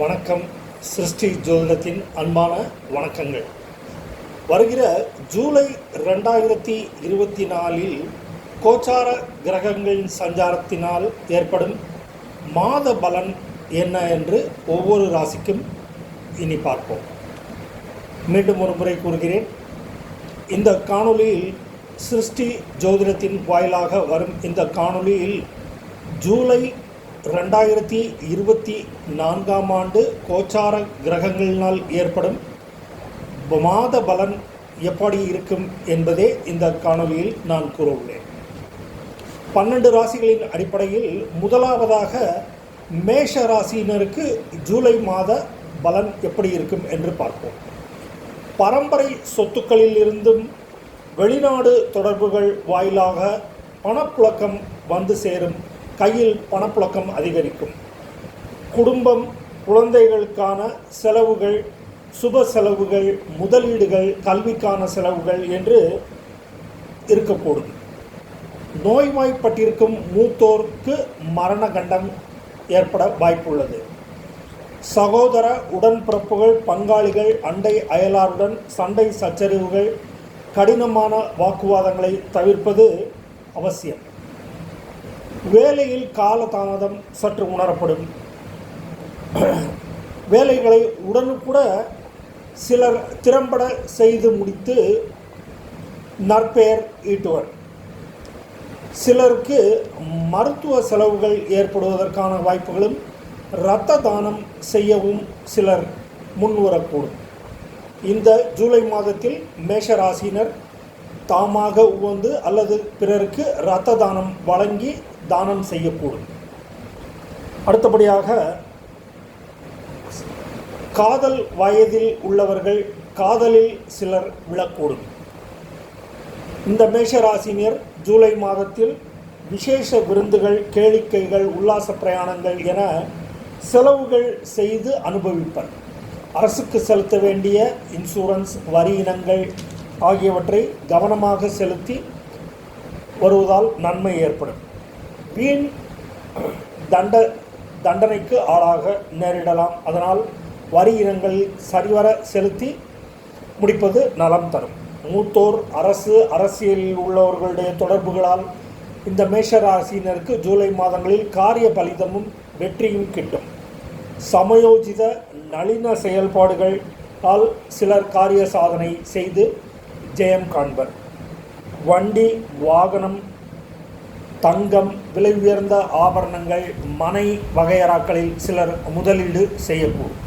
வணக்கம். சிருஷ்டி ஜோதிடத்தின் அன்பான வணக்கங்கள். வருகிற ஜூலை ரெண்டாயிரத்தி இருபத்தி நாலில் கோச்சார கிரகங்களின் சஞ்சாரத்தினால் ஏற்படும் மாத பலன் என்ன என்று ஒவ்வொரு ராசிக்கும் இனி பார்ப்போம். மீண்டும் ஒரு முறை கூறுகிறேன். இந்த காணொலியில் சிருஷ்டி ஜோதிடத்தின் வாயிலாக வரும் இந்த காணொலியில் ஜூலை ரெண்டாயிரத்தி இருபத்தி நான்காம் ஆண்டு கோச்சார கிரகங்களினால் ஏற்படும் மாத பலன் எப்படி இருக்கும் என்பதே இந்த காணொலியில் நான் கூற உள்ளேன் பன்னெண்டு ராசிகளின் அடிப்படையில் முதலாவதாக மேஷ ராசியினருக்கு ஜூலை மாத பலன் எப்படி இருக்கும் என்று பார்ப்போம். பரம்பரை சொத்துக்களில் இருந்தும் வெளிநாடு தொடர்புகள் வாயிலாக பணப்புழக்கம் வந்து சேரும் கையில் பணப்புழக்கம் அதிகரிக்கும். குடும்பம் குழந்தைகளுக்கான செலவுகள் சுப செலவுகள் முதலீடுகள் கல்விக்கான செலவுகள் என்று இருக்கக்கூடும். நோய்வாய்ப்பட்டிருக்கும் மூத்தோருக்கு மரண கண்டம் ஏற்பட வாய்ப்புள்ளது. சகோதர உடன்பிறப்புகள் பங்காளிகள் அண்டை அயலாருடன் சண்டை சச்சரிவுகள் கடினமான வாக்குவாதங்களை தவிர்ப்பது அவசியம். வேலையில் காலதாமதம் சற்று உணரப்படும். வேலைகளை உடனுக்கூட சிலர் திறம்பட செய்து முடித்து நற்பெயர் ஈட்டுவர். சிலருக்கு மருத்துவ செலவுகள் ஏற்படுவதற்கான வாய்ப்புகளும் இரத்த தானம் செய்யவும் சிலர் முன்வரக்கூடும். இந்த ஜூலை மாதத்தில் மேஷராசினர் தாமாக உவந்து அல்லது பிறருக்கு இரத்த தானம் வழங்கி தானம் செய்யக்கூடும். அடுத்தபடியாக காதல் வயதில் உள்ளவர்கள் காதலில் சிலர் விழக்கூடும். இந்த மேஷராசினியர் ஜூலை மாதத்தில் விசேஷ விருந்துகள் கேளிக்கைகள் உல்லாச பிரயாணங்கள் என செலவுகள் செய்து அனுபவிப்பர். அரசுக்கு செலுத்த வேண்டிய இன்சூரன்ஸ் வரி இனங்கள் ஆகியவற்றை கவனமாக செலுத்தி வருவதால் நன்மை ஏற்படும். வீண் தண்ட தண்டனைக்கு ஆளாக நேரிடலாம். அதனால் வரி இனங்களில் சரிவர செலுத்தி முடிப்பது நலம் தரும். மூத்தோர் அரசு அரசியலில் உள்ளவர்களுடைய தொடர்புகளால் இந்த மேஷ ராசியினருக்கு ஜூலை மாதங்களில் காரிய பலிதமும் வெற்றியும் கிட்டும். சமயோஜித நளின செயல்பாடுகளால் சிலர் காரிய சாதனை செய்து ஜெயம் காண்பர். வண்டி வாகனம் தங்கம் விலை உயர்ந்த ஆபரணங்கள் மனை வகையறாக்களில் சிலர் முதலீடு செய்யக்கூடும்.